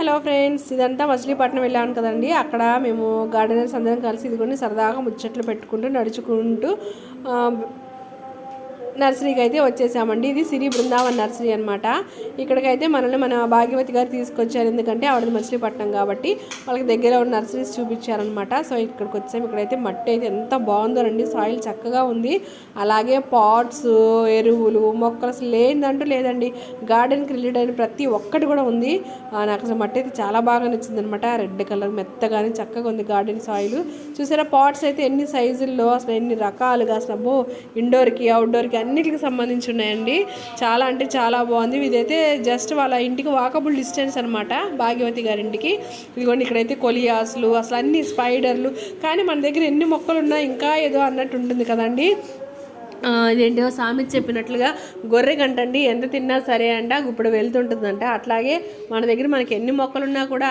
Hello friends ఇదంతా మచిలీపట్నం వెళ్ళాను కదండి. అక్కడ మేము గార్డెనర్స్ అందరం కలిసి ఇదిగోండి సరదాగా ముచ్చట్లు పెట్టుకుంటూ నడుచుకుంటూ నర్సరీకి అయితే వచ్చేసామండి. ఇది సిరి బృందావన్ నర్సరీ అనమాట ఇక్కడికైతే మనల్ని మన భాగ్యవతి గారు తీసుకొచ్చారు. ఎందుకంటే ఆవిడది మచిలీపట్నం కాబట్టి వాళ్ళకి దగ్గర ఉన్న నర్సరీస్ చూపించారనమాట సో ఇక్కడికి వచ్చాము. ఇక్కడైతే మట్టి అయితే ఎంత బాగుందోనండి సాయిల్ చక్కగా ఉంది. అలాగే పాట్స్ ఎరువులు మొక్కలు అసలు లేదంటూ లేదండి. గార్డెన్కి రిలేటెడ్ అయిన ప్రతి ఒక్కటి కూడా ఉంది. నాకు అసలు మట్టి అయితే చాలా బాగా నచ్చింది అనమాట రెడ్ కలర్ మెత్తగానే చక్కగా ఉంది గార్డెన్ సాయిల్. చూసారా? పాట్స్ అయితే ఎన్ని సైజుల్లో అసలు ఎన్ని రకాలుగా అసలు అబ్బో ఇండోర్కి అవుట్డోర్కి అన్నిటికి సంబంధించి ఉన్నాయండి. చాలా అంటే చాలా బాగుంది. ఇదైతే జస్ట్ వాళ్ళ ఇంటికి వాకబుల్ డిస్టెన్స్ అనమాట భాగ్యవతి గారింటికి. ఇదిగోండి ఇక్కడైతే కొలియాసులు అసలు అన్ని స్పైడర్లు కానీ మన దగ్గర ఎన్ని మొక్కలు ఉన్నా ఇంకా ఏదో అన్నట్టు ఉంటుంది కదండి. ఇదేంటో సామెత చెప్పినట్లుగా గొర్రె గంటండి ఎంత తిన్నా సరే అంట ఇప్పుడు వెళ్తుంటుందంట. అట్లాగే మన దగ్గర మనకి ఎన్ని మొక్కలున్నా కూడా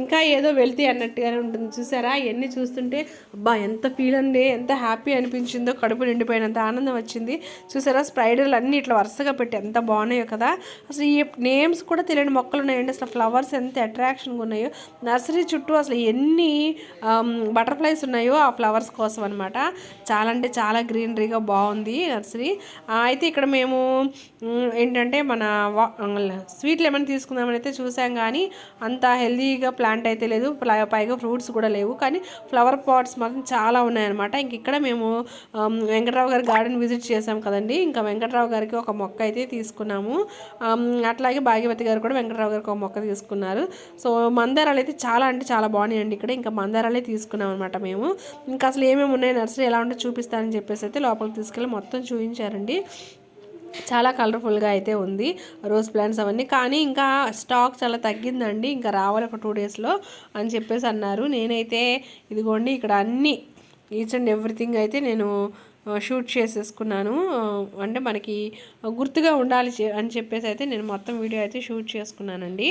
ఇంకా ఏదో వెళ్తే అన్నట్టుగానే ఉంటుంది. చూసారా? ఎన్ని చూస్తుంటే అబ్బా ఎంత ఫీల్ అండి ఎంత హ్యాపీ అనిపించిందో కడుపు నిండిపోయినంత ఆనందం వచ్చింది. చూసారా? స్ప్రైడర్లు అన్నీ ఇట్లా వరుసగా పెట్టి ఎంత బాగున్నాయో కదా. అసలు ఈ నేమ్స్ కూడా తెలియని మొక్కలు ఉన్నాయండి. అసలు ఫ్లవర్స్ ఎంత అట్రాక్షన్గా ఉన్నాయో. నర్సరీ చుట్టూ అసలు ఎన్ని బటర్ఫ్లైస్ ఉన్నాయో ఆ ఫ్లవర్స్ కోసం అనమాట చాలా అంటే చాలా గ్రీనరీగా బాగుంది. నర్సరీ. అయితే ఇక్కడ మేము ఏంటంటే మన స్వీట్ లెమన్ తీసుకుందామని అయితే చూసాం కానీ అంత హెల్తీగా ప్లాంట్ అయితే లేదు. ప్లా- పైగా ఫ్రూట్స్ కూడా లేవు. కానీ ఫ్లవర్ పాట్స్ మాత్రం చాలా ఉన్నాయన్నమాట. ఇంక ఇక్కడ మేము వెంకట్రావు గారి గార్డెన్ విజిట్ చేసాం కదండి. ఇంకా వెంకట్రావు గారికి ఒక మొక్క అయితే తీసుకున్నాము. అట్లాగే భాగ్యవతి గారు కూడా వెంకట్రావు గారికి ఒక మొక్క తీసుకున్నారు. సో మందారాలు అయితే చాలా అంటే చాలా బాగున్నాయండి ఇక్కడ. ఇంకా మందారాలే తీసుకున్నాం అనమాట మేము. ఇంకా అసలు ఏమేమి ఉన్నాయి నర్సరీ ఎలా ఉంటే చూపిస్తానని చెప్పేసి అయితే లోపలికి తీసుకెళ్ళి మొత్తం చూపించారండి. చాలా కలర్ఫుల్గా అయితే ఉంది రోజ్ ప్లాంట్స్ అవన్నీ. కానీ ఇంకా స్టాక్ చాలా తగ్గిందండి. ఇంకా రావాలి ఒక టూ డేస్లో అని చెప్పేసి అన్నారు. నేనైతే ఇదిగోండి ఇక్కడ అన్ని ఈచ్ అండ్ ఎవ్రీథింగ్ అయితే నేను షూట్ చేసేసుకున్నాను. అంటే మనకి గుర్తుగా ఉండాలి అని చెప్పేసి అయితే నేను మొత్తం వీడియో అయితే షూట్ చేసుకున్నానండి.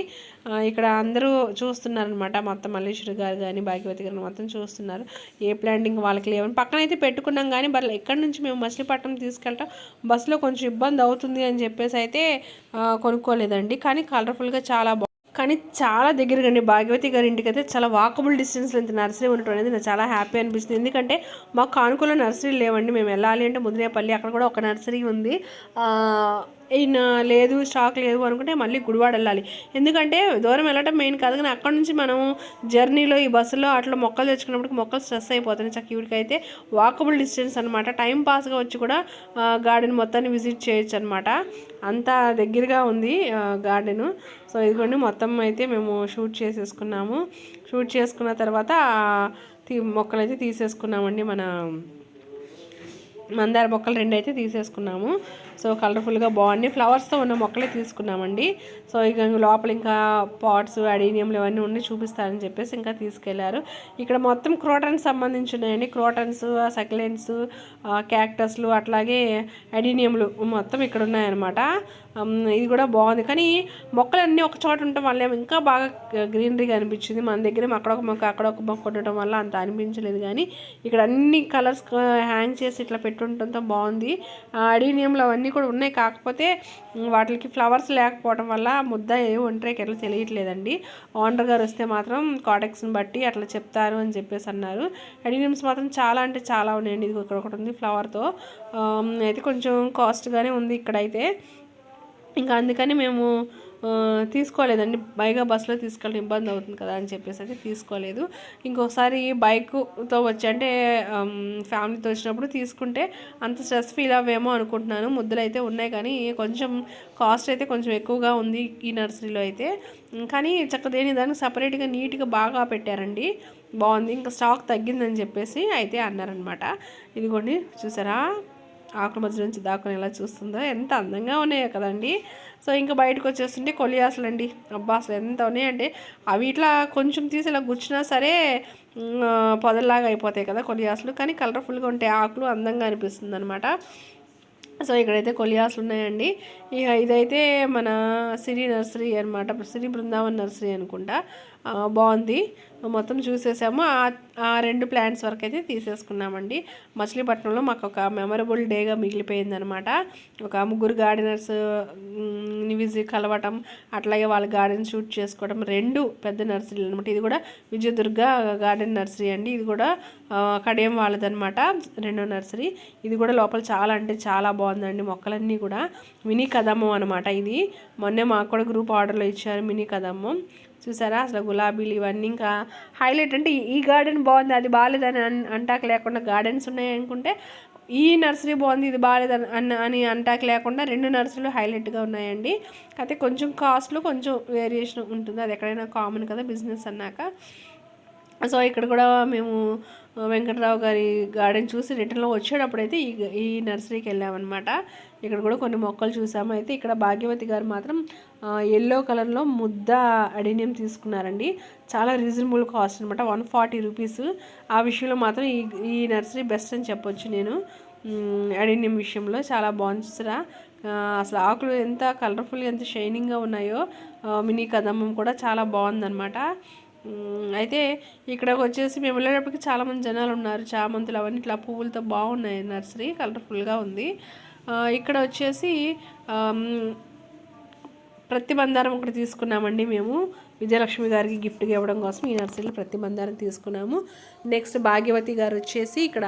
ఇక్కడ అందరూ చూస్తున్నారనమాట మొత్తం మల్లేశ్వరి గారు కానీ భాగ్యవతి గారు మొత్తం చూస్తున్నారు. ఏ ప్లాంటింగ్ వాళ్ళకి లేవని. పక్కన అయితే పెట్టుకున్నాం కానీ మరి ఎక్కడి నుంచి మేము మచిలీపట్నం తీసుకెళ్ళటం బస్సులో కొంచెం ఇబ్బంది అవుతుంది అని చెప్పేసి అయితే కొనుక్కోలేదండి. కానీ కలర్ఫుల్గా చాలా కానీ చాలా దగ్గరగా అండి భాగ్యవతి గారి ఇంటికి అయితే చాలా వాకబుల్ డిస్టెన్స్లో ఇంత నర్సరీ ఉండటం అనేది నాకు చాలా హ్యాపీ అనిపిస్తుంది. ఎందుకంటే మాకు కానుకూల నర్సరీ లేవండి. మేము వెళ్ళాలి అంటే ముదినేపల్లి అక్కడ కూడా ఒక నర్సరీ ఉంది. లేదు స్టాక్ లేదు అనుకుంటే మళ్ళీ గుడివాడ వెళ్ళాలి. ఎందుకంటే దూరం వెళ్ళటం మెయిన్ కాదు కానీ అక్కడ నుంచి మనం జర్నీలో ఈ బస్సులో అట్లా మొక్కలు తెచ్చుకున్నప్పుడు మొక్కలు స్ట్రెస్ అయిపోతున్నాయి చక్కీవిడికి అయితే వాకబుల్ డిస్టెన్స్ అనమాట టైం పాస్గా వచ్చి కూడా గార్డెన్ మొత్తాన్ని విజిట్ చేయొచ్చు అనమాట అంత దగ్గరగా ఉంది గార్డెను సో ఇదిగోండి మొత్తం అయితే మేము షూట్ చేసేసుకున్నాము. షూట్ చేసుకున్న తర్వాత తీ మొక్కలైతే తీసేసుకున్నామండి. మన మందార మొక్కలు రెండు అయితే తీసేసుకున్నాము. సో కలర్ఫుల్గా బాగుంది. ఫ్లవర్స్తో ఉన్న మొక్కలే తీసుకున్నామండి. సో ఇక లోపల ఇంకా పాట్స్ అడీనియంలు ఇవన్నీ ఉండి చూపిస్తారని చెప్పేసి ఇంకా తీసుకెళ్ళారు. ఇక్కడ మొత్తం క్రోటన్స్ సంబంధించినాయండి. క్రోటన్స్ సక్లెంట్స్ క్యాక్టస్లు అట్లాగే అడీనియంలు మొత్తం ఇక్కడ ఉన్నాయన్నమాట. ఇది కూడా బాగుంది. కానీ మొక్కలన్నీ ఒక చోట ఉండటం వల్ల ఇంకా బాగా గ్రీనరీగా అనిపించింది. మన దగ్గర అక్కడ ఒక మొక్క అక్కడ ఒక మొక్క ఉండటం వల్ల అంత అనిపించలేదు కానీ ఇక్కడ అన్ని కలర్స్ హ్యాంగ్ చేసి ఇట్లా పెట్టుండటంతో బాగుంది. అడీనియంలో అవన్నీ కూడా ఉన్నాయి. కాకపోతే వాటికి ఫ్లవర్స్ లేకపోవడం వల్ల ముద్ద ఏ ఒంటరికి ఎట్లా తెలియట్లేదండి. ఓనర్ గారు వస్తే మాత్రం కాటెక్స్ని బట్టి అట్లా చెప్తారు అని చెప్పేసి అన్నారు. అడీనియమ్స్ మాత్రం చాలా అంటే చాలా ఉన్నాయండి. ఇది ఇక్కడ ఒకటి ఉంది ఫ్లవర్తో. అయితే కొంచెం కాస్ట్గానే ఉంది ఇక్కడైతే. ఇంకా అందుకని మేము తీసుకోలేదండి. పైగా బస్సులో తీసుకెళ్ళడం ఇబ్బంది అవుతుంది కదా అని చెప్పేసి అయితే తీసుకోలేదు. ఇంకోసారి బైక్తో వచ్చి అంటే ఫ్యామిలీతో వచ్చినప్పుడు తీసుకుంటే అంత స్ట్రెస్ ఫీల్ అవ్వేమో అనుకుంటున్నాను. ముద్దలు అయితే ఉన్నాయి కానీ కొంచెం కాస్ట్ అయితే కొంచెం ఎక్కువగా ఉంది ఈ నర్సరీలో అయితే. కానీ చక్క దేని దానికి సపరేట్గా నీట్గా బాగా పెట్టారండి. బాగుంది. ఇంకా స్టాక్ తగ్గిందని చెప్పేసి అయితే అన్నారనమాట ఇదిగోండి చూసారా? ఆకుల మధ్య నుంచి దాక్కుని ఎలా చూస్తుందో ఎంత అందంగా ఉన్నాయో కదండి. సో ఇంకా బయటకు వచ్చేస్తుంటే కొలియాసులు అండి అబ్బా అసలు ఎంత ఉన్నాయంటే అవి ఇట్లా కొంచెం తీసి ఇలా గుచ్చినా సరే పొదల్లాగా అయిపోతాయి కదా కొలియాసులు కానీ కలర్ఫుల్గా ఉంటాయి ఆకులు అందంగా అనిపిస్తుంది అనమాట సో ఇక్కడైతే కొలియాసులు ఉన్నాయండి. ఇక ఇదైతే మన సిరి నర్సరీ అనమాట సిరి బృందావన్ నర్సరీ అనుకుంటా. బాగుంది. మొత్తం చూసేసాము. ఆ- ఆ రెండు ప్లాంట్స్ వరకు అయితే తీసేసుకున్నామండి. మచిలీపట్నంలో మాకు ఒక మెమరబుల్ డేగా మిగిలిపోయిందనమాట ఒక ముగ్గురు గార్డెనర్స్ విజిట్ కలవటం అట్లాగే వాళ్ళ గార్డెన్ షూట్ చేసుకోవడం రెండు పెద్ద నర్సరీలు అనమాట ఇది కూడా విజయదుర్గ గార్డెన్ నర్సరీ అండి. ఇది కూడా కడియం వాళ్ళదనమాట రెండో నర్సరీ. ఇది కూడా లోపల చాలా అంటే చాలా బాగుందండి. మొక్కలన్నీ కూడా. వినీ కదమ్మం అనమాట ఇది. మొన్నే మాకు కూడా గ్రూప్ ఆర్డర్లో ఇచ్చారు మినీ కదమ్మం. చూసారా? అసలు గులాబీలు ఇవన్నీ ఇంకా హైలైట్ అంటే ఈ గార్డెన్ బాగుంది అది బాగాలేదని అంటాక లేకుండా గార్డెన్స్ ఉన్నాయి అనుకుంటే ఈ నర్సరీ బాగుంది ఇది బాగాలేదు అన్న అని అంటాక లేకుండా రెండు నర్సరీలు హైలైట్గా ఉన్నాయండి. అయితే కొంచెం కాస్ట్లో కొంచెం వేరియేషన్ ఉంటుంది. అది ఎక్కడైనా కామన్ కదా బిజినెస్ అన్నాక. సో ఇక్కడ కూడా మేము వెంకట్రావు గారి గార్డెన్ చూసి రిటర్న్లో వచ్చేటప్పుడైతే ఈ ఈ నర్సరీకి వెళ్ళామన్నమాట. ఇక్కడ కూడా కొన్ని మొక్కలు చూసాము. అయితే ఇక్కడ భాగ్యవతి గారు మాత్రం ఎల్లో కలర్లో ముద్ద అడినియం తీసుకున్నారండి. చాలా రీజనబుల్ కాస్ట్ అనమాట వన్ ఫార్టీ రూపీస్. ఆ విషయంలో మాత్రం ఈ ఈ నర్సరీ బెస్ట్ అని చెప్పొచ్చు నేను. అడినియం విషయంలో చాలా బాగుంది చూసారా. అసలు ఆకులు ఎంత కలర్ఫుల్ ఎంత షైనింగ్గా ఉన్నాయో మినీ కదమ్మం కూడా చాలా బాగుందన్నమాట. అయితే ఇక్కడికి వచ్చేసి మేము వెళ్ళేటప్పటికి చాలామంది జనాలు ఉన్నారు చామంతులు అవన్నీ ఇట్లా పువ్వులతో బాగున్నాయి నర్సరీ కలర్ఫుల్గా ఉంది. ఇక్కడ వచ్చేసి ప్రతి బందారం ఒకటి తీసుకున్నామండి మేము. విజయలక్ష్మి గారికి గిఫ్ట్గా ఇవ్వడం కోసం ఈ నర్సరీలో ప్రతి మందారం తీసుకున్నాము. నెక్స్ట్ భాగ్యవతి గారు వచ్చేసి ఇక్కడ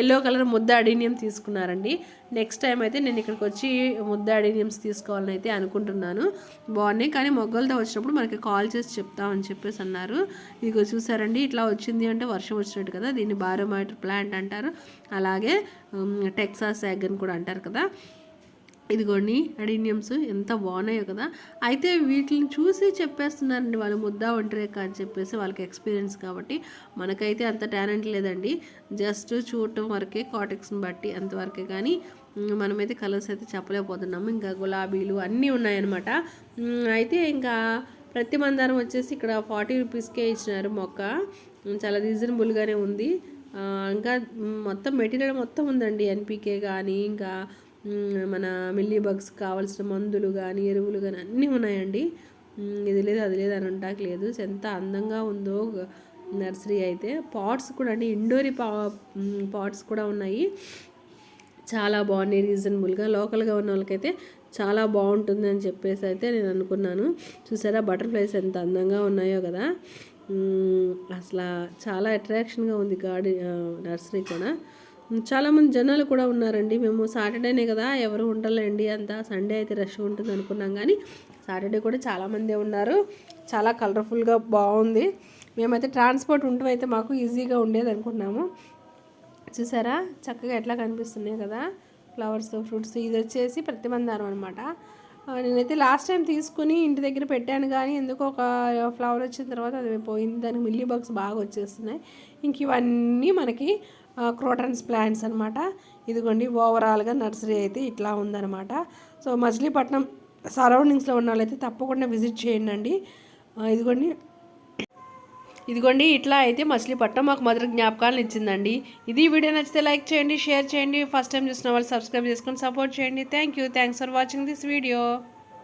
ఎల్లో కలర్ ముద్ద అడీనియం తీసుకున్నారండి. నెక్స్ట్ టైం అయితే నేను ఇక్కడికి వచ్చి ముద్ద అడీనియమ్స్ తీసుకోవాలని అయితే అనుకుంటున్నాను. బాగున్నాయి కానీ మొగ్గలతో వచ్చినప్పుడు మనకి కాల్ చేసి చెప్తామని చెప్పేసి అన్నారు. ఇదిగో చూసారండి ఇట్లా వచ్చింది అంటే వర్షం వచ్చినట్టు కదా దీన్ని బారోమైటర్ ప్లాంట్ అంటారు. అలాగే టెక్సాస్ యాగ్ అని కూడా అంటారు కదా. ఇదిగోండి అడీనియమ్స్ ఎంత బాగున్నాయో కదా. అయితే వీటిని చూసి చెప్పేస్తున్నారండి వాళ్ళు ముద్దా ఒంటరేక అని చెప్పేసి వాళ్ళకి ఎక్స్పీరియన్స్ కాబట్టి. మనకైతే అంత టాలెంట్ లేదండి. జస్ట్ చూడటం వరకే కాటెక్స్ని బట్టి అంతవరకే కానీ మనమైతే కలర్స్ అయితే చెప్పలేకపోతున్నాము. ఇంకా గులాబీలు అన్నీ ఉన్నాయన్నమాట. అయితే ఇంకా ప్రతి మందారం వచ్చేసి ఇక్కడ ఫార్టీ రూపీస్కే ఇచ్చినారు మొక్క. చాలా రీజనబుల్గానే ఉంది. ఇంకా మొత్తం మెటీరియల్ మొత్తం ఉందండి. ఎన్పికే కానీ ఇంకా మన మిల్లీ బగ్స్ కావాల్సిన మందులు కానీ ఎరువులు కానీ అన్నీ ఉన్నాయండి. ఇది లేదు అది లేదు అని అంటాక లేదు. ఎంత అందంగా ఉందో నర్సరీ అయితే. పాట్స్ కూడా అండి ఇండోరీ పా పాట్స్ కూడా ఉన్నాయి. చాలా బాగున్నాయి రీజనబుల్గా. లోకల్గా ఉన్న వాళ్ళకైతే చాలా బాగుంటుంది అని చెప్పేసి అయితే నేను అనుకున్నాను. చూసారా బటర్ఫ్లైస్ ఎంత అందంగా ఉన్నాయో కదా. అసలు చాలా అట్రాక్షన్గా ఉంది గార్డెన్ నర్సరీ కూడా. చాలామంది జనాలు కూడా ఉన్నారండి. మేము సాటర్డేనే కదా ఎవరు ఉండలేండి. అంతా సండే అయితే రష్ ఉంటుంది అనుకున్నాం కానీ సాటర్డే కూడా చాలామందే ఉన్నారు. చాలా కలర్ఫుల్గా బాగుంది. మేమైతే ట్రాన్స్పోర్ట్ ఉంటూ అయితే మాకు ఈజీగా ఉండేది అనుకున్నాము. చూసారా? చక్కగా ఎట్లా కనిపిస్తున్నాయి కదా ఫ్లవర్స్ ఫ్రూట్స్ ఇది వచ్చేసి ప్రతిమందారం అనమాట నేనైతే లాస్ట్ టైం తీసుకుని ఇంటి దగ్గర పెట్టాను కానీ ఎందుకో ఒక ఫ్లవర్ వచ్చిన తర్వాత అది పోయింది. దానికి మిల్లీ బాక్స్ బాగా వచ్చేస్తున్నాయి. ఇంక ఇవన్నీ మనకి క్రోటన్స్ ప్లాంట్స్ అనమాట ఇదిగోండి ఓవరాల్గా నర్సరీ అయితే ఇట్లా ఉందన్నమాట. సో మచిలీపట్నం సరౌండింగ్స్లో ఉన్న వాళ్ళైతే తప్పకుండా విజిట్ చేయండి ఇదిగోండి. ఇదిగోండి ఇట్లా అయితే మచిలీపట్నం మాకు మధుర జ్ఞాపకాలను ఇచ్చిందండి. ఇది వీడియో నచ్చితే లైక్ చేయండి షేర్ చేయండి. ఫస్ట్ టైం చూసిన వాళ్ళు సబ్స్క్రైబ్ చేసుకొని సపోర్ట్ చేయండి. Thank you thanks for watching this video